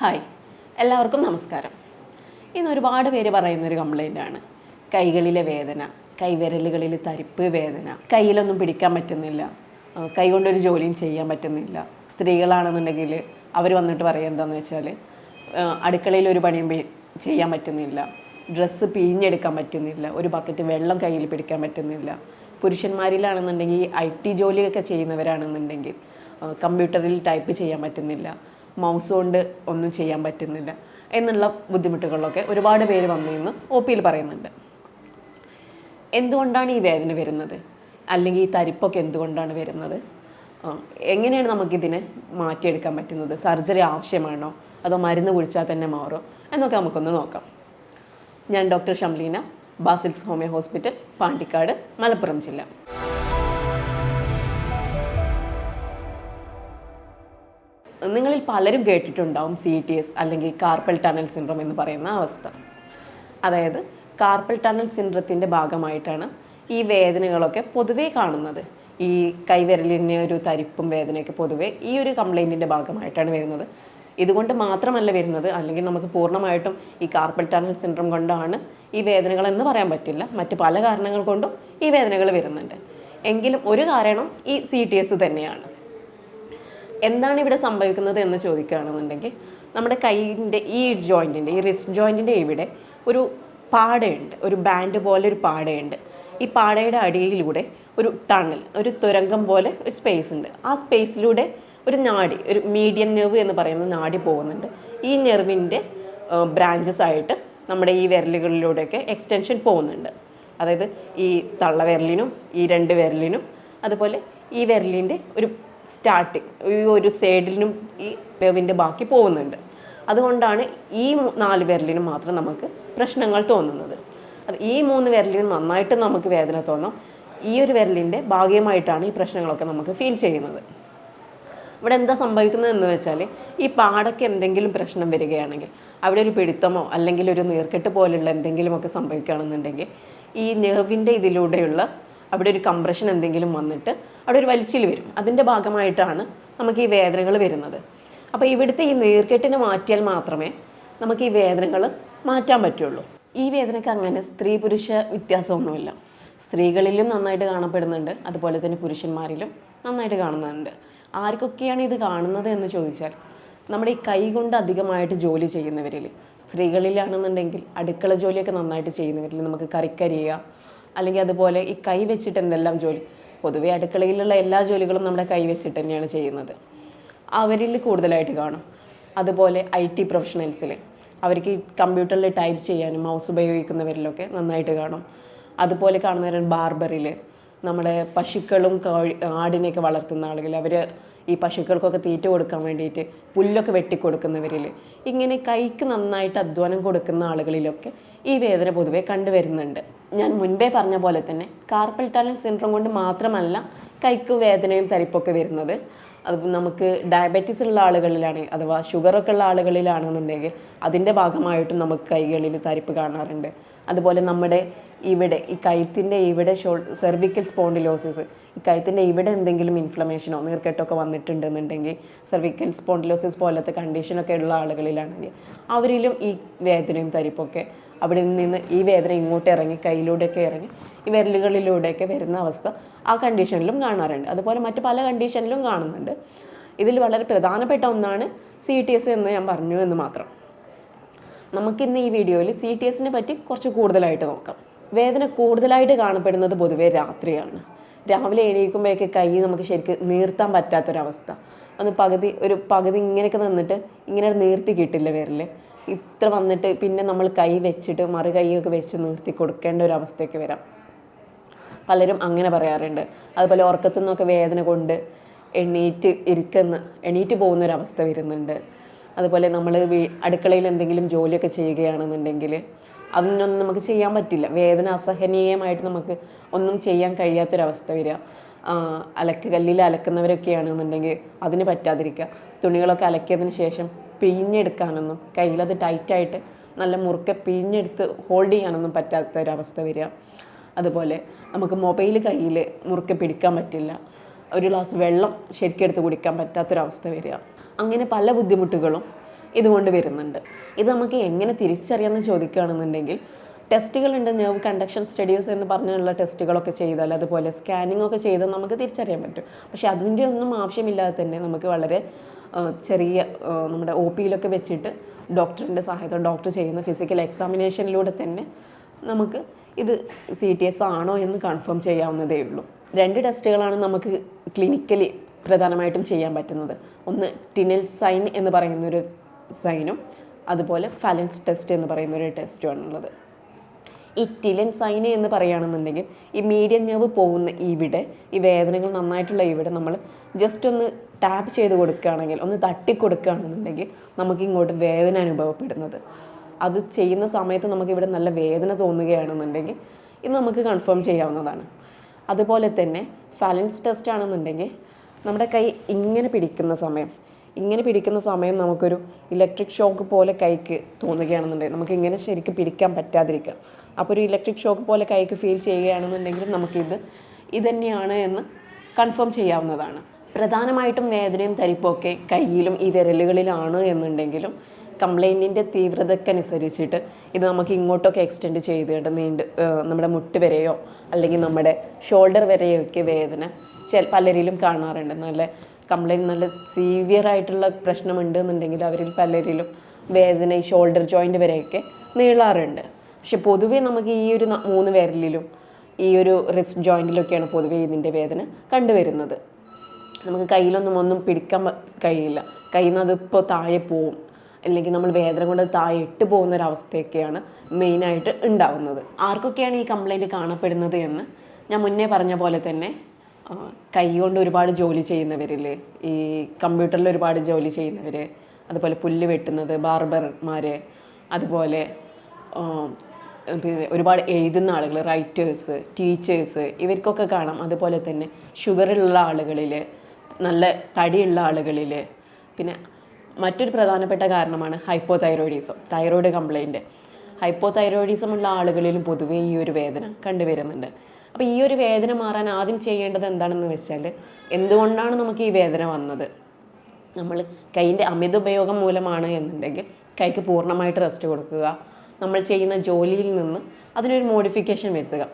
Hi. എല്ലാവർക്കും നമസ്കാരം. ഇന്ന് ഒരുപാട് പേര് പറയുന്നൊരു കംപ്ലൈന്റാണ് കൈകളിലെ വേദന കൈവിരലുകളിൽ തരിപ്പ് വേദന കയ്യിലൊന്നും പിടിക്കാൻ പറ്റുന്നില്ല കൈകൊണ്ടൊരു ജോലിയും ചെയ്യാൻ പറ്റുന്നില്ല. സ്ത്രീകളാണെന്നുണ്ടെങ്കിൽ അവർ വന്നിട്ട് പറയുക എന്താണെന്ന് വെച്ചാൽ അടുക്കളയിൽ ഒരു പണിയും ചെയ്യാൻ പറ്റുന്നില്ല ഡ്രസ്സ് പിഴിഞ്ഞെടുക്കാൻ പറ്റുന്നില്ല ഒരു ബക്കറ്റ് വെള്ളം കയ്യിൽ പിടിക്കാൻ പറ്റുന്നില്ല. പുരുഷന്മാരിലാണെന്നുണ്ടെങ്കിൽ ഐ ടി ജോലിയൊക്കെ ചെയ്യുന്നവരാണെന്നുണ്ടെങ്കിൽ കമ്പ്യൂട്ടറിൽ ടൈപ്പ് ചെയ്യാൻ പറ്റുന്നില്ല. മൗസ് കൊണ്ട് ഒന്നും ചെയ്യാൻ പറ്റുന്നില്ല എന്നുള്ള ബുദ്ധിമുട്ടുകളൊക്കെ ഒരുപാട് പേര് വന്നതെന്ന് ഒ പിയിൽ പറയുന്നുണ്ട്. എന്തുകൊണ്ടാണ് ഈ വേദന വരുന്നത്? അല്ലെങ്കിൽ ഈ തരിപ്പൊക്കെ എന്തുകൊണ്ടാണ് വരുന്നത്? എങ്ങനെയാണ് നമുക്കിതിനെ മാറ്റിയെടുക്കാൻ പറ്റുന്നത്? സർജറി ആവശ്യമാണോ? അതോ മരുന്ന് കുഴിച്ചാൽ തന്നെ മാറോ? എന്നൊക്കെ നമുക്കൊന്ന് നോക്കാം. ഞാൻ doctor Shamleena Basil's homeo hospital Pandikkad Malappuram ജില്ല. നിങ്ങളിൽ പലരും കേട്ടിട്ടുണ്ടാവും സി ടി എസ് അല്ലെങ്കിൽ കാർപ്പൽ ടണൽ സിൻഡ്രം എന്ന് പറയുന്ന അവസ്ഥ. അതായത് കാർപ്പൽ ടണൽ സിൻഡ്രത്തിന്റെ ഭാഗമായിട്ടാണ് ഈ വേദനകളൊക്കെ പൊതുവേ കാണുന്നത്. ഈ കൈവിരലിന് ഒരു തരിപ്പും വേദനയൊക്കെ പൊതുവേ ഈ ഒരു കംപ്ലൈന്റിന്റെ ഭാഗമായിട്ടാണ് വരുന്നത്. ഇതുകൊണ്ട് മാത്രമല്ല വരുന്നത്. അല്ലെങ്കിൽ നമുക്ക് പൂർണമായിട്ടും ഈ കാർപ്പൽ ടണൽ സിൻഡ്രം കൊണ്ടാണ് ഈ വേദനകൾ എന്ന് പറയാൻ പറ്റില്ല. മറ്റ് പല കാരണങ്ങൾ കൊണ്ടും ഈ വേദനകൾ വരുന്നുണ്ട്. എങ്കിലും ഒരു കാരണം ഈ സി തന്നെയാണ്. എന്താണ് ഇവിടെ സംഭവിക്കുന്നത് എന്ന് ചോദിക്കുകയാണെന്നുണ്ടെങ്കിൽ നമ്മുടെ കൈയിന്റെ ഈ ജോയിന്റിന്റെ ഈ റിസ്റ്റ് ജോയിന്റിന്റെ ഇവിടെ ഒരു പാടയുണ്ട്. ഒരു ബാൻഡ് പോലെ ഒരു പാടയുണ്ട്. ഈ പാടയുടെ അടിയിലൂടെ ഒരു ടണൽ ഒരു തുരങ്കം പോലെ ഒരു സ്പേസ് ഉണ്ട്. ആ സ്പേസിലൂടെ ഒരു നാടി ഒരു മീഡിയം നെർവ് എന്ന് പറയുന്ന നാടി പോകുന്നുണ്ട്. ഈ നെർവിന്റെ ബ്രാഞ്ചസ് ആയിട്ട് നമ്മുടെ ഈ വിരലുകളിലൂടെയൊക്കെ എക്സ്റ്റൻഷൻ പോകുന്നുണ്ട്. അതായത് ഈ തള്ള വിരലിനും ഈ രണ്ട് വിരലിനും അതുപോലെ ഈ വിരലിന്റെ ഒരു സ്റ്റാർട്ടിങ് ഈ ഒരു സൈഡിലും ഈ നെർവിന്റെ ബാക്കി പോകുന്നുണ്ട്. അതുകൊണ്ടാണ് ഈ നാല് വിരലിനും മാത്രം നമുക്ക് പ്രശ്നങ്ങൾ തോന്നുന്നത്. ഈ മൂന്ന് വിരലിന് നന്നായിട്ട് നമുക്ക് വേദന തോന്നാം. ഈ ഒരു വിരലിന്റെ ഭാഗ്യമായിട്ടാണ് ഈ പ്രശ്നങ്ങളൊക്കെ നമുക്ക് ഫീൽ ചെയ്യുന്നത്. ഇവിടെ എന്താ സംഭവിക്കുന്നത് എന്ന് വെച്ചാൽ ഈ പാടൊക്കെ എന്തെങ്കിലും പ്രശ്നം വരികയാണെങ്കിൽ അവിടെ ഒരു പിടുത്തമോ അല്ലെങ്കിൽ ഒരു നീർക്കെട്ട് പോലുള്ള എന്തെങ്കിലുമൊക്കെ സംഭവിക്കുകയാണെന്നുണ്ടെങ്കിൽ ഈ നെർവിന്റെ ഇതിലൂടെയുള്ള അവിടെ ഒരു കംപ്രഷൻ എന്തെങ്കിലും വന്നിട്ട് അവിടെ ഒരു വലിച്ചിൽ വരും. അതിന്റെ ഭാഗമായിട്ടാണ് നമുക്ക് ഈ വേദനകൾ വരുന്നത്. അപ്പോൾ ഇവിടുത്തെ ഈ നീർക്കെട്ടിനെ മാറ്റിയാൽ മാത്രമേ നമുക്ക് ഈ വേദനകൾ മാറ്റാൻ പറ്റുള്ളൂ. ഈ വേദനയ്ക്ക് അങ്ങനെ സ്ത്രീ പുരുഷ വ്യത്യാസമൊന്നുമില്ല. സ്ത്രീകളിലും നന്നായിട്ട് കാണപ്പെടുന്നുണ്ട്. അതുപോലെ തന്നെ പുരുഷന്മാരിലും നന്നായിട്ട് കാണുന്നുണ്ട്. ആർക്കൊക്കെയാണ് ഇത് കാണുന്നത് എന്ന് ചോദിച്ചാൽ നമ്മുടെ ഈ കൈ കൊണ്ട് അധികമായിട്ട് ജോലി ചെയ്യുന്നവരിൽ സ്ത്രീകളിലാണെന്നുണ്ടെങ്കിൽ അടുക്കള ജോലിയൊക്കെ നന്നായിട്ട് ചെയ്യുന്നവരിൽ നമുക്ക് കറിക്കരിയുക അല്ലെങ്കിൽ അതുപോലെ ഈ കൈ വെച്ചിട്ട് എന്തെല്ലാം ജോലി പൊതുവേ അടുക്കളയിലുള്ള എല്ലാ ജോലികളും നമ്മുടെ കൈവച്ചിട്ട് തന്നെയാണ് ചെയ്യുന്നത്. അവരിൽ കൂടുതലായിട്ട് കാണും. അതുപോലെ ഐ ടി പ്രൊഫഷണൽസിൽ അവർക്ക് കമ്പ്യൂട്ടറിൽ ടൈപ്പ് ചെയ്യാനും മൗസ് ഉപയോഗിക്കുന്നവരിലൊക്കെ നന്നായിട്ട് കാണും. അതുപോലെ കാണുന്നവരാണ് ബാർബറിൽ നമ്മുടെ പശുക്കളും കോഴി ആടിനെയൊക്കെ വളർത്തുന്ന ആളുകൾ അവർ ഈ പശുക്കൾക്കൊക്കെ തീറ്റ കൊടുക്കാൻ വേണ്ടിയിട്ട് പുല്ലൊക്കെ വെട്ടിക്കൊടുക്കുന്നവരിൽ ഇങ്ങനെ കൈക്ക് നന്നായിട്ട് അധ്വാനം കൊടുക്കുന്ന ആളുകളിലൊക്കെ ഈ വേദന പൊതുവെ കണ്ടുവരുന്നുണ്ട്. ഞാൻ മുൻപേ പറഞ്ഞ പോലെ തന്നെ കാർപ്പൽ ടണൽ സിൻഡ്രോം കൊണ്ട് മാത്രമല്ല കൈക്ക് വേദനയും തരിപ്പൊക്കെ വരുന്നത്. അത് നമുക്ക് ഡയബറ്റീസ് ഉള്ള ആളുകളിലാണ് അഥവാ ഷുഗറൊക്കെ ഉള്ള ആളുകളിലാണെന്നുണ്ടെങ്കിൽ അതിന്റെ ഭാഗമായിട്ടും നമുക്ക് കൈകളിൽ തരിപ്പ് കാണാറുണ്ട്. അതുപോലെ നമ്മുടെ ഇവിടെ ഈ കഴുത്തിന്റെ ഇവിടെ ഷോൾ സെർവിക്കൽ സ്പോണ്ടിലോസിസ് ഈ കഴുത്തിന്റെ ഇവിടെ എന്തെങ്കിലും ഇൻഫ്ലമേഷനോ നീർക്കെട്ടൊക്കെ വന്നിട്ടുണ്ടെന്നുണ്ടെങ്കിൽ സെർവിക്കൽ സ്പോണ്ടിലോസിസ് പോലത്തെ കണ്ടീഷനൊക്കെ ഉള്ള ആളുകളിലാണെങ്കിൽ അവരിലും ഈ വേദനയും തരിപ്പൊക്കെ അവിടെ നിന്ന് ഈ വേദന ഇങ്ങോട്ട് ഇറങ്ങി കയ്യിലൂടെയൊക്കെ ഇറങ്ങി ഈ വിരലുകളിലൂടെയൊക്കെ വരുന്ന അവസ്ഥ ആ കണ്ടീഷനിലും കാണാറുണ്ട്. അതുപോലെ മറ്റ് പല കണ്ടീഷനിലും കാണുന്നുണ്ട്. ഇതിൽ വളരെ പ്രധാനപ്പെട്ട ഒന്നാണ് സി ടി എസ് എന്ന് ഞാൻ പറഞ്ഞു എന്ന് മാത്രം. നമുക്കിന്ന് ഈ വീഡിയോയിൽ സി ടി എസിനെ പറ്റി കുറച്ച് കൂടുതലായിട്ട് നോക്കാം. വേദന കൂടുതലായിട്ട് കാണപ്പെടുന്നത് പൊതുവേ രാത്രിയാണ്. രാവിലെ എണീക്കുമ്പോഴൊക്കെ കൈ നമുക്ക് ശരിക്കും നീർത്താൻ പറ്റാത്തൊരവസ്ഥ. അന്ന് പകുതി ഒരു പകുതി ഇങ്ങനെയൊക്കെ നിന്നിട്ട് ഇങ്ങനെ നീർത്തി കിട്ടില്ല വിരൽ ഇത്ര വന്നിട്ട് പിന്നെ നമ്മൾ കൈ വെച്ചിട്ട് മറു കൈയൊക്കെ വെച്ച് നീർത്തി കൊടുക്കേണ്ട ഒരു അവസ്ഥയൊക്കെ വരാം. പലരും അങ്ങനെ പറയാറുണ്ട്. അതുപോലെ ഉറക്കത്തു നിന്നൊക്കെ വേദന കൊണ്ട് എണീറ്റ് ഇരിക്കുന്ന എണീറ്റ് പോകുന്ന ഒരു അവസ്ഥ വരുന്നുണ്ട്. അതുപോലെ നമ്മൾ അടുക്കളയിൽ എന്തെങ്കിലും ജോലിയൊക്കെ ചെയ്യുകയാണെന്നുണ്ടെങ്കിൽ അതിനൊന്നും നമുക്ക് ചെയ്യാൻ പറ്റില്ല. വേദന അസഹനീയമായിട്ട് നമുക്ക് ഒന്നും ചെയ്യാൻ കഴിയാത്തൊരവസ്ഥ വരിക. അലക്ക് കല്ലിൽ അലക്കുന്നവരൊക്കെയാണെന്നുണ്ടെങ്കിൽ അതിന് പറ്റാതിരിക്കുക. തുണികളൊക്കെ അലക്കിയതിന് ശേഷം പിഴിഞ്ഞെടുക്കാനൊന്നും കയ്യിലത് ടൈറ്റായിട്ട് നല്ല മുറുക്കെ പിഴിഞ്ഞെടുത്ത് ഹോൾഡ് ചെയ്യാനൊന്നും പറ്റാത്ത ഒരവസ്ഥ വരിക. അതുപോലെ നമുക്ക് മൊബൈൽ കയ്യിൽ മുറുക്കെ പിടിക്കാൻ പറ്റില്ല. ഒരു ഗ്ലാസ് വെള്ളം ശരിക്കെടുത്ത് കുടിക്കാൻ പറ്റാത്തൊരവസ്ഥ വരിക. അങ്ങനെ പല ബുദ്ധിമുട്ടുകളും ഇതുകൊണ്ട് വരുന്നുണ്ട്. ഇത് നമുക്ക് എങ്ങനെ തിരിച്ചറിയാമെന്ന് ചോദിക്കുകയാണെന്നുണ്ടെങ്കിൽ ടെസ്റ്റുകളുണ്ട് നെർവ് കണ്ടക്ഷൻ സ്റ്റഡീസ് എന്ന് പറഞ്ഞുള്ള ടെസ്റ്റുകളൊക്കെ ചെയ്താൽ അതുപോലെ സ്കാനിങ് ഒക്കെ ചെയ്താൽ നമുക്ക് തിരിച്ചറിയാൻ പറ്റും. പക്ഷേ അതിന്റെ ഒന്നും ആവശ്യമില്ലാതെ തന്നെ നമുക്ക് വളരെ ചെറിയ നമ്മുടെ ഒ പിയിലൊക്കെ വെച്ചിട്ട് ഡോക്ടറിന്റെ സഹായത്തോടെ ഡോക്ടർ ചെയ്യുന്ന ഫിസിക്കൽ എക്സാമിനേഷനിലൂടെ തന്നെ നമുക്ക് ഇത് സി ടി എസ് ആണോ എന്ന് കൺഫേം ചെയ്യാവുന്നതേ ഉള്ളൂ. രണ്ട് ടെസ്റ്റുകളാണ് നമുക്ക് ക്ലിനിക്കലി പ്രധാനമായിട്ടും ചെയ്യാൻ പറ്റുന്നത്. ഒന്ന് ടിനിൽ സൈൻ എന്ന് പറയുന്നൊരു സൈനും അതുപോലെ ഫലൻസ് ടെസ്റ്റ് എന്ന് പറയുന്ന ഒരു ടെസ്റ്റുമാണുള്ളത് ഈ ടിലൻ സൈന് എന്ന് പറയുകയാണെന്നുണ്ടെങ്കിൽ ഈ മീഡിയം നേവ് പോകുന്ന ഇവിടെ ഈ വേദനകൾ നന്നായിട്ടുള്ള ഇവിടെ നമ്മൾ ജസ്റ്റ് ഒന്ന് ടാപ്പ് ചെയ്ത് കൊടുക്കുകയാണെങ്കിൽ ഒന്ന് തട്ടി കൊടുക്കുകയാണെന്നുണ്ടെങ്കിൽ നമുക്ക് ഇങ്ങോട്ട് വേദന അനുഭവപ്പെടുന്നത്. അത് ചെയ്യുന്ന സമയത്ത് നമുക്ക് ഇവിടെ നല്ല വേദന തോന്നുകയാണെന്നുണ്ടെങ്കിൽ ഇത് നമുക്ക് കൺഫേം ചെയ്യാവുന്നതാണ്. അതുപോലെ തന്നെ ഫാലൻസ് ടെസ്റ്റ് ആണെന്നുണ്ടെങ്കിൽ നമ്മുടെ കൈ ഇങ്ങനെ പിടിക്കുന്ന സമയം ഇങ്ങനെ പിടിക്കുന്ന സമയം നമുക്കൊരു ഇലക്ട്രിക് ഷോക്ക് പോലെ കൈക്ക് തോന്നുകയാണെന്നുണ്ടെങ്കിൽ നമുക്ക് ഇങ്ങനെ ശരിക്കും പിടിക്കാൻ പറ്റാതിരിക്കാം. അപ്പോൾ ഒരു ഇലക്ട്രിക് ഷോക്ക് പോലെ കൈക്ക് ഫീൽ ചെയ്യുകയാണെന്നുണ്ടെങ്കിൽ നമുക്കിത് ഇതന്നെയാണ് എന്ന് കൺഫേം ചെയ്യാവുന്നതാണ്. പ്രധാനമായിട്ടും വേദനയും തരിപ്പൊക്കെ കയ്യിലും ഈ വിരലുകളിലാണ് എന്നുണ്ടെങ്കിലും കംപ്ലൈന്റിന്റെ തീവ്രതക്കനുസരിച്ചിട്ട് ഇത് നമുക്ക് ഇങ്ങോട്ടൊക്കെ എക്സ്റ്റെൻഡ് ചെയ്തിട്ട് നീണ്ട് നമ്മുടെ മുട്ട് വരെയോ അല്ലെങ്കിൽ നമ്മുടെ ഷോൾഡർ വരെയോ ഒക്കെ വേദന ചില പലരിലും കാണാറുണ്ട് നല്ല കംപ്ലൈന്റ് നല്ല സീവിയർ ആയിട്ടുള്ള പ്രശ്നമുണ്ട് എന്നുണ്ടെങ്കിൽ അവരിൽ പലരിലും വേദന ഈ ഷോൾഡർ ജോയിന്റ് വരെയൊക്കെ നീളാറുണ്ട്. പക്ഷെ പൊതുവേ നമുക്ക് ഈ ഒരു മൂന്ന് വിരലിലും ഈ ഒരു റിസ്റ്റ് ജോയിന്റിലൊക്കെയാണ് പൊതുവേ ഇതിന്റെ വേദന കണ്ടുവരുന്നത്. നമുക്ക് കയ്യിലൊന്നും ഒന്നും പിടിക്കാൻ കഴിയില്ല. കയ്യിൽ നിന്ന് അതിപ്പോൾ താഴെ പോവും. അല്ലെങ്കിൽ നമ്മൾ വേദന കൊണ്ട് അത് പോകുന്ന ഒരു മെയിനായിട്ട് ഉണ്ടാവുന്നത്. ആർക്കൊക്കെയാണ് ഈ കംപ്ലൈന്റ് കാണപ്പെടുന്നത് എന്ന് ഞാൻ മുന്നേ പറഞ്ഞ പോലെ തന്നെ കൈകൊണ്ട് ഒരുപാട് ജോലി ചെയ്യുന്നവരിൽ ഈ കമ്പ്യൂട്ടറിൽ ഒരുപാട് ജോലി ചെയ്യുന്നവർ അതുപോലെ പുല്ല് വെട്ടുന്നത് ബാർബർമാർ അതുപോലെ ഒരുപാട് എഴുതുന്ന ആളുകൾ റൈറ്റേഴ്സ് ടീച്ചേഴ്സ് ഇവർക്കൊക്കെ കാണാം. അതുപോലെ തന്നെ ഷുഗറുള്ള ആളുകളിൽ നല്ല തടിയുള്ള ആളുകളിൽ പിന്നെ മറ്റൊരു പ്രധാനപ്പെട്ട കാരണമാണ് hypothyroidism thyroid complaint hypothyroidism ഉള്ള ആളുകളിലും പൊതുവേ ഈ ഒരു വേദന കണ്ടുവരുന്നുണ്ട്. അപ്പോൾ ഈ ഒരു വേദന മാറാൻ ആദ്യം ചെയ്യേണ്ടത് എന്താണെന്ന് വെച്ചാൽ എന്തുകൊണ്ടാണ് നമുക്ക് ഈ വേദന വന്നത്? നമ്മൾ കൈയിന്റെ അമിത ഉപയോഗം മൂലമാണ് എന്നുണ്ടെങ്കിൽ കൈക്ക് പൂർണമായിട്ട് റെസ്റ്റ് കൊടുക്കുക. നമ്മൾ ചെയ്യുന്ന ജോലിയിൽ നിന്ന് അതിനൊരു മോഡിഫിക്കേഷൻ വരുത്തുക.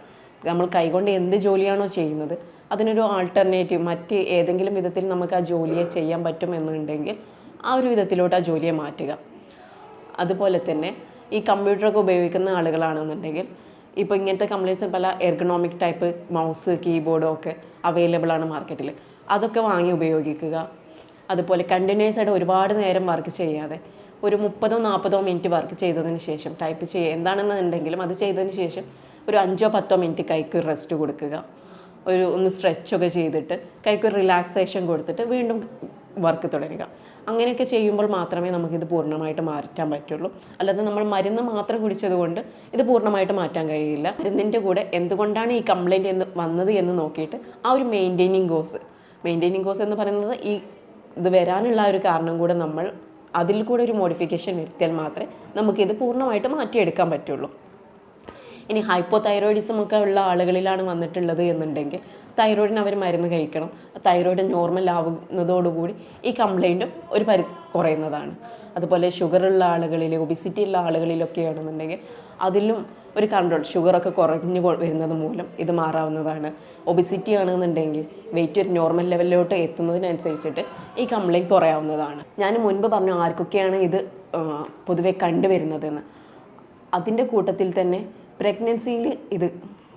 നമ്മൾ കൈകൊണ്ട് എന്ത് ജോലിയാണോ ചെയ്യുന്നത് അതിനൊരു ആൾട്ടർനേറ്റീവ് മറ്റ് ഏതെങ്കിലും വിധത്തിൽ നമുക്ക് ആ ജോലിയെ ചെയ്യാൻ പറ്റുമെന്നുണ്ടെങ്കിൽ ആ ഒരു വിധത്തിലോട്ട് ആ ജോലിയെ മാറ്റുക. അതുപോലെ തന്നെ ഈ കമ്പ്യൂട്ടറൊക്കെ ഉപയോഗിക്കുന്ന ആളുകളാണെന്നുണ്ടെങ്കിൽ ഇപ്പോൾ ഇങ്ങനത്തെ കംപ്ലൈന്റ്സ് പല എർഗണോമിക് ടൈപ്പ് മൗസ് കീബോർഡും ഒക്കെ അവൈലബിൾ ആണ് മാർക്കറ്റിൽ അതൊക്കെ വാങ്ങി ഉപയോഗിക്കുക. അതുപോലെ കണ്ടിന്യൂസ് ആയിട്ട് ഒരുപാട് നേരം വർക്ക് ചെയ്യാതെ ഒരു മുപ്പതോ നാൽപ്പതോ മിനിറ്റ് വർക്ക് ചെയ്തതിന് ശേഷം ടൈപ്പ് ചെയ്യുക എന്താണെന്നുണ്ടെങ്കിലും അത് ചെയ്തതിന് ശേഷം ഒരു അഞ്ചോ പത്തോ മിനിറ്റ് കൈക്ക് റെസ്റ്റ് കൊടുക്കുക. ഒരു ഒന്ന് സ്ട്രെച്ചൊക്കെ ചെയ്തിട്ട് കൈക്ക് റിലാക്സേഷൻ കൊടുത്തിട്ട് വീണ്ടും വർക്ക് തുടരുക. അങ്ങനെയൊക്കെ ചെയ്യുമ്പോൾ മാത്രമേ നമുക്കിത് പൂർണമായിട്ട് മാറ്റാൻ പറ്റുള്ളൂ. അല്ലാതെ നമ്മൾ മരുന്ന് മാത്രം കുടിച്ചത് കൊണ്ട് ഇത് പൂർണമായിട്ട് മാറ്റാൻ കഴിയില്ല. മരുന്നിന്റെ കൂടെ എന്തുകൊണ്ടാണ് ഈ കംപ്ലൈന്റ് എന്ന് വന്നത് എന്ന് നോക്കിയിട്ട് ആ ഒരു മെയിന്റെയിനിങ് കോസ് മെയിന്റെയിനിങ് കോസ് എന്ന് പറയുന്നത് ഈ ഇത് വരാനുള്ള ഒരു കാരണം കൂടെ നമ്മൾ അതിൽ കൂടെ ഒരു മോഡിഫിക്കേഷൻ വരുത്തിയാൽ മാത്രമേ നമുക്കിത് പൂർണമായിട്ട് മാറ്റിയെടുക്കാൻ പറ്റുള്ളൂ. ഇനി ഹൈപ്പോ തൈറോയിഡിസം ഒക്കെ ഉള്ള ആളുകളിലാണ് വന്നിട്ടുള്ളത് എന്നുണ്ടെങ്കിൽ തൈറോയിഡിന് അവർ മരുന്ന് കഴിക്കണം. തൈറോയിഡ് നോർമൽ ആവുന്നതോടുകൂടി ഈ കംപ്ലൈന്റും ഒരു പരി കുറയുന്നതാണ്. അതുപോലെ ഷുഗറുള്ള ആളുകളിൽ ഒബിസിറ്റി ഉള്ള ആളുകളിലൊക്കെയാണെന്നുണ്ടെങ്കിൽ അതിലും ഒരു കൺട്രോൾ ഷുഗറൊക്കെ കുറഞ്ഞു വരുന്നത് മൂലം ഇത് മാറാവുന്നതാണ്. ഒബിസിറ്റി ആണെന്നുണ്ടെങ്കിൽ വെയിറ്റ് ഒരു നോർമൽ ലെവലിലോട്ട് എത്തുന്നതിനനുസരിച്ചിട്ട് ഈ കംപ്ലൈന്റ് കുറയാവുന്നതാണ്. ഞാൻ മുൻപ് പറഞ്ഞു ആർക്കൊക്കെയാണ് ഇത് പൊതുവെ കണ്ടുവരുന്നതെന്ന്. അതിന്റെ കൂട്ടത്തിൽ തന്നെ പ്രഗ്നൻസിയിൽ ഇത്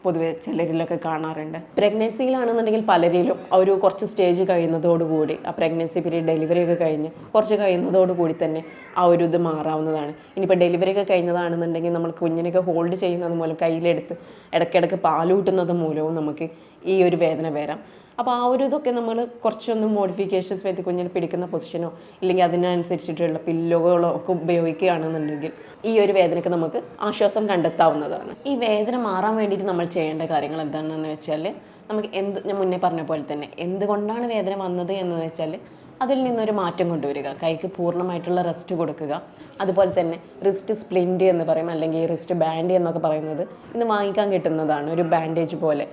പൊതുവെ ചിലരിലൊക്കെ കാണാറുണ്ട്. പ്രഗ്നൻസിയിലാണെന്നുണ്ടെങ്കിൽ പലരിലും ഒരു കുറച്ച് സ്റ്റേജ് കഴിയുന്നതോടുകൂടി ആ പ്രഗ്നൻസി പീരീഡ് ഡെലിവറി ഒക്കെ കഴിഞ്ഞ് കുറച്ച് കഴിയുന്നതോടുകൂടി തന്നെ ആ ഒരു ഇത് മാറാവുന്നതാണ്. ഇനിയിപ്പോൾ ഡെലിവറി ഒക്കെ കഴിഞ്ഞതാണെന്നുണ്ടെങ്കിൽ നമ്മൾ കുഞ്ഞിനൊക്കെ ഹോൾഡ് ചെയ്യുന്നത് മൂലം കയ്യിലെടുത്ത് ഇടയ്ക്കിടയ്ക്ക് പാലൂട്ടുന്നത് മൂലവും നമുക്ക് ഈ ഒരു വേദന വരാം. അപ്പോൾ ആ ഒരു ഇതൊക്കെ നമ്മൾ കുറച്ചൊന്ന് മോഡിഫിക്കേഷൻസ് വരുത്തി കുഞ്ഞിനെ പിടിക്കുന്ന പൊസിഷനോ ഇല്ലെങ്കിൽ അതിനനുസരിച്ചിട്ടുള്ള പില്ലുകളോ ഒക്കെ ഉപയോഗിക്കുകയാണെന്നുണ്ടെങ്കിൽ ഈ ഒരു വേദനയ്ക്ക് നമുക്ക് ആശ്വാസം കണ്ടെത്താവുന്നതാണ്. ഈ വേദന മാറാൻ വേണ്ടിയിട്ട് നമ്മൾ ചെയ്യേണ്ട കാര്യങ്ങൾ എന്താണെന്ന് വെച്ചാൽ നമുക്ക് എന്ത് ഞാൻ മുന്നേ പറഞ്ഞ പോലെ തന്നെ എന്തുകൊണ്ടാണ് വേദന വന്നത് എന്ന് വെച്ചാൽ അതിൽ നിന്നൊരു മാറ്റം കൊണ്ടുവരിക. കൈക്ക് പൂർണമായിട്ടുള്ള റെസ്റ്റ് കൊടുക്കുക. അതുപോലെ തന്നെ റിസ്റ്റ് സ്പ്ലിന്റ് എന്ന് പറയും അല്ലെങ്കിൽ റിസ്റ്റ് ബാൻഡ് എന്നൊക്കെ പറയുന്നത് ഇന്ന് വാങ്ങിക്കാൻ കിട്ടുന്നതാണ്. ഒരു ബാൻഡേജ് പോലെ.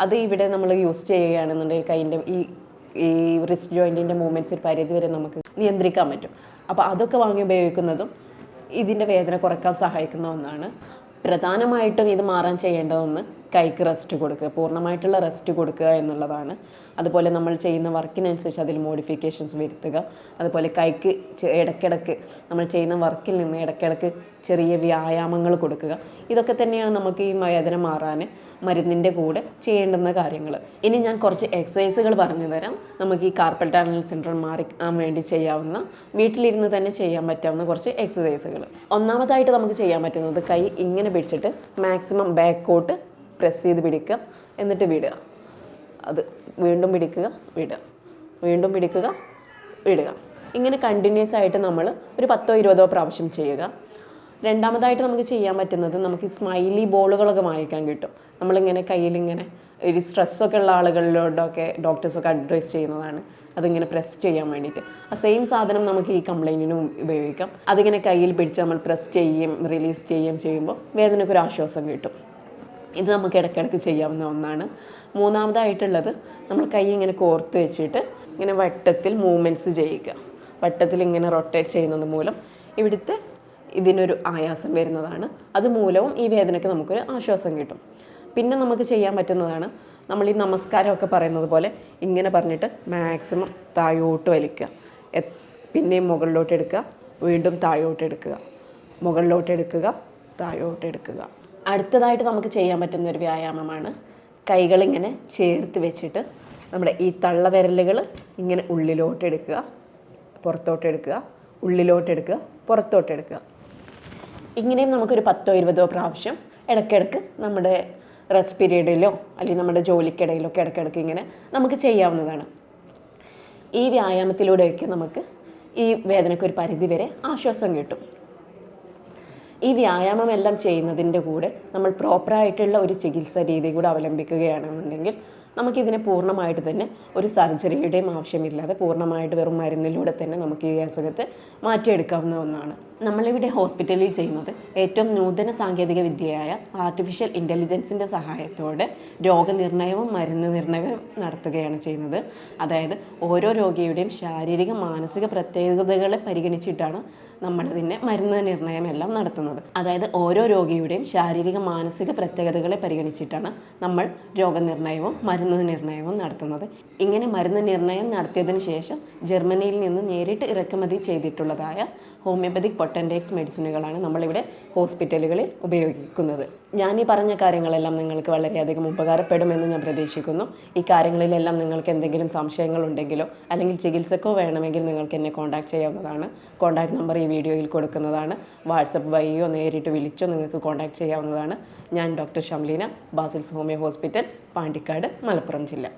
അത് ഇവിടെ നമ്മൾ യൂസ് ചെയ്യുകയാണെന്നുണ്ടെങ്കിൽ കൈന്റെ ഈ ഈ റിസ്റ്റ് ജോയിന്റിന്റെ മൂവ്മെന്റ്സ് ഒരു പരിധി വരെ നമുക്ക് നിയന്ത്രിക്കാൻ പറ്റും. അപ്പോൾ അതൊക്കെ വാങ്ങി ഉപയോഗിക്കുന്നതും ഇതിന്റെ വേദന കുറയ്ക്കാൻ സഹായിക്കുന്ന ഒന്നാണ്. പ്രധാനമായിട്ടും ഇത് മാറാൻ ചെയ്യേണ്ട ഒന്ന് കൈക്ക് റെസ്റ്റ് കൊടുക്കുക പൂർണമായിട്ടുള്ള റെസ്റ്റ് കൊടുക്കുക എന്നുള്ളതാണ്. അതുപോലെ നമ്മൾ ചെയ്യുന്ന വർക്കിനനുസരിച്ച് അതിൽ മോഡിഫിക്കേഷൻസ് വരുത്തുക. അതുപോലെ കൈക്ക് ഇടയ്ക്കിടയ്ക്ക് നമ്മൾ ചെയ്യുന്ന വർക്കിൽ നിന്ന് ഇടയ്ക്കിടയ്ക്ക് ചെറിയ വ്യായാമങ്ങൾ കൊടുക്കുക. ഇതൊക്കെ തന്നെയാണ് നമുക്ക് ഈ വേദന മാറാൻ മരുന്നിന്റെ കൂടെ ചെയ്യേണ്ടുന്ന കാര്യങ്ങൾ. ഇനി ഞാൻ കുറച്ച് എക്സസൈസുകൾ പറഞ്ഞു തരാം. നമുക്ക് ഈ കാർപ്പൽ ടാനൽ സിൻഡ്രോം മാറിക്കാൻ വേണ്ടി ചെയ്യാവുന്ന വീട്ടിലിരുന്ന് തന്നെ ചെയ്യാൻ പറ്റാവുന്ന കുറച്ച് എക്സസൈസുകൾ ഒന്നാമതായിട്ട് നമുക്ക് ചെയ്യാൻ പറ്റുന്നത് കൈ ഇങ്ങനെ പിടിച്ചിട്ട് മാക്സിമം ബാക്കോട്ട് പ്രസ് ചെയ്ത് പിടിക്കുക. എന്നിട്ട് വിടുക. അത് വീണ്ടും പിടിക്കുക വിടുക. വീണ്ടും പിടിക്കുക വിടുക. ഇങ്ങനെ കണ്ടിന്യൂസ് ആയിട്ട് നമ്മൾ ഒരു പത്തോ ഇരുപതോ പ്രാവശ്യം ചെയ്യുക. രണ്ടാമതായിട്ട് നമുക്ക് ചെയ്യാൻ പറ്റുന്നത് നമുക്ക് ഈ സ്മൈലി ബോളുകളൊക്കെ വാങ്ങിക്കാൻ കിട്ടും. നമ്മളിങ്ങനെ കയ്യിലിങ്ങനെ ഒരു സ്ട്രെസ്സൊക്കെ ഉള്ള ആളുകളിലോട്ടൊക്കെ ഡോക്ടേഴ്സൊക്കെ അഡ്വൈസ് ചെയ്യുന്നതാണ്. അതിങ്ങനെ പ്രസ് ചെയ്യാൻ വേണ്ടിയിട്ട്. ആ സെയിം സാധനം നമുക്ക് ഈ കംപ്ലൈന്റിനും ഉപയോഗിക്കാം. അതിങ്ങനെ കയ്യിൽ പിടിച്ച് നമ്മൾ പ്രസ് ചെയ്യുകയും റിലീസ് ചെയ്യുകയും ചെയ്യുമ്പോൾ വേദനയ്ക്ക് ഒരു ആശ്വാസം കിട്ടും. ഇത് നമുക്ക് ഇടയ്ക്കിടയ്ക്ക് ചെയ്യാവുന്ന ഒന്നാണ്. മൂന്നാമതായിട്ടുള്ളത് നമ്മൾ കൈ ഇങ്ങനെ കോർത്ത് വെച്ചിട്ട് ഇങ്ങനെ വട്ടത്തിൽ മൂവ്മെന്റ്സ് ചെയ്യുക. വട്ടത്തിൽ ഇങ്ങനെ റൊട്ടേറ്റ് ചെയ്യുന്നത് മൂലം ഇവിടുത്തെ ഇതിനൊരു ആയാസം വരുന്നതാണ്. അതുമൂലവും ഈ വേദനയ്ക്ക് നമുക്കൊരു ആശ്വാസം കിട്ടും. പിന്നെ നമുക്ക് ചെയ്യാൻ പറ്റുന്നതാണ് നമ്മൾ ഈ നമസ്കാരമൊക്കെ പറയുന്നത് പോലെ ഇങ്ങനെ പറഞ്ഞിട്ട് മാക്സിമം താഴോട്ട് വലിക്കുക. പിന്നെയും മുകളിലോട്ട് എടുക്കുക. വീണ്ടും താഴോട്ട് എടുക്കുക. മുകളിലോട്ട് എടുക്കുക. താഴോട്ട് എടുക്കുക. അടുത്തതായിട്ട് നമുക്ക് ചെയ്യാൻ പറ്റുന്ന ഒരു വ്യായാമമാണ് കൈകളിങ്ങനെ ചേർത്ത് വെച്ചിട്ട് നമ്മുടെ ഈ തള്ളവിരലുകൾ ഇങ്ങനെ ഉള്ളിലോട്ട് എടുക്കുക പുറത്തോട്ട് എടുക്കുക ഉള്ളിലോട്ട് എടുക്കുക പുറത്തോട്ട് എടുക്കുക ഇങ്ങനെയും നമുക്കൊരു പത്തോ ഇരുപതോ പ്രാവശ്യം ഇടയ്ക്കിടയ്ക്ക് നമ്മുടെ റെസ്റ്റ് പീരീഡിലോ അല്ലെങ്കിൽ നമ്മുടെ ജോലിക്കിടയിലോ ഒക്കെ ഇടയ്ക്കിടയ്ക്ക് ഇങ്ങനെ നമുക്ക് ചെയ്യാവുന്നതാണ്. ഈ വ്യായാമത്തിലൂടെയൊക്കെ നമുക്ക് ഈ വേദനയ്ക്ക് ഒരു പരിധി വരെ ആശ്വാസം കിട്ടും. ഈ വ്യായാമം എല്ലാം ചെയ്യുന്നതിന്റെ കൂടെ നമ്മൾ പ്രോപ്പറായിട്ടുള്ള ഒരു ചികിത്സാ രീതി കൂടെ അവലംബിക്കുകയാണെന്നുണ്ടെങ്കിൽ നമുക്കിതിനെ പൂർണമായിട്ട് തന്നെ ഒരു സർജറിയുടെയും ആവശ്യമില്ലാതെ പൂർണമായിട്ട് വെറും മരുന്നിലൂടെ തന്നെ നമുക്ക് ഈ അസുഖത്തെ മാറ്റിയെടുക്കാവുന്ന ഒന്നാണ്. നമ്മളിവിടെ ഹോസ്പിറ്റലിൽ ചെയ്യുന്നത് ഏറ്റവും നൂതന സാങ്കേതിക വിദ്യയായ ആർട്ടിഫിഷ്യൽ ഇന്റലിജൻസിന്റെ സഹായത്തോടെ രോഗനിർണയവും മരുന്ന് നിർണയവും നടത്തുകയാണ് ചെയ്യുന്നത്. അതായത് ഓരോ രോഗിയുടെയും ശാരീരിക മാനസിക പ്രത്യേകതകളെ പരിഗണിച്ചിട്ടാണ് നമ്മളതിന്റെ മരുന്ന് നിർണയം എല്ലാം നടത്തുന്നത്. അതായത് ഓരോ രോഗിയുടെയും ശാരീരിക മാനസിക പ്രത്യേകതകളെ പരിഗണിച്ചിട്ടാണ് നമ്മൾ രോഗനിർണയവും മരുന്ന് നിർണയവും നടത്തുന്നത്. ഇങ്ങനെ മരുന്ന് നിർണയം നടത്തിയതിന് ശേഷം ജർമ്മനിയിൽ നിന്ന് നേരിട്ട് ഇറക്കുമതി ചെയ്തിട്ടുള്ളതായ ഹോമിയോപ്പതിക് പൊട്ടന്റൈസ് മെഡിസിനുകളാണ് നമ്മളിവിടെ ഹോസ്പിറ്റലുകളിൽ ഉപയോഗിക്കുന്നത്. ഞാൻ ഈ പറഞ്ഞ കാര്യങ്ങളെല്ലാം നിങ്ങൾക്ക് വളരെയധികം ഉപകാരപ്പെടുമെന്ന് ഞാൻ പ്രതീക്ഷിക്കുന്നു. ഈ കാര്യങ്ങളിലെല്ലാം നിങ്ങൾക്ക് എന്തെങ്കിലും സംശയങ്ങളുണ്ടെങ്കിലോ അല്ലെങ്കിൽ ചികിത്സക്കോ വേണമെങ്കിൽ നിങ്ങൾക്ക് എന്നെ കോൺടാക്ട് ചെയ്യാവുന്നതാണ്. കോൺടാക്ട് നമ്പർ ഈ വീഡിയോയിൽ കൊടുക്കുന്നതാണ്. വാട്സപ്പ് വഴിയോ നേരിട്ട് വിളിച്ചോ നിങ്ങൾക്ക് കോൺടാക്ട് ചെയ്യാവുന്നതാണ്. ഞാൻ doctor Shamleena Basil's homeo hospital Pandikkad Malappuram ജില്ല.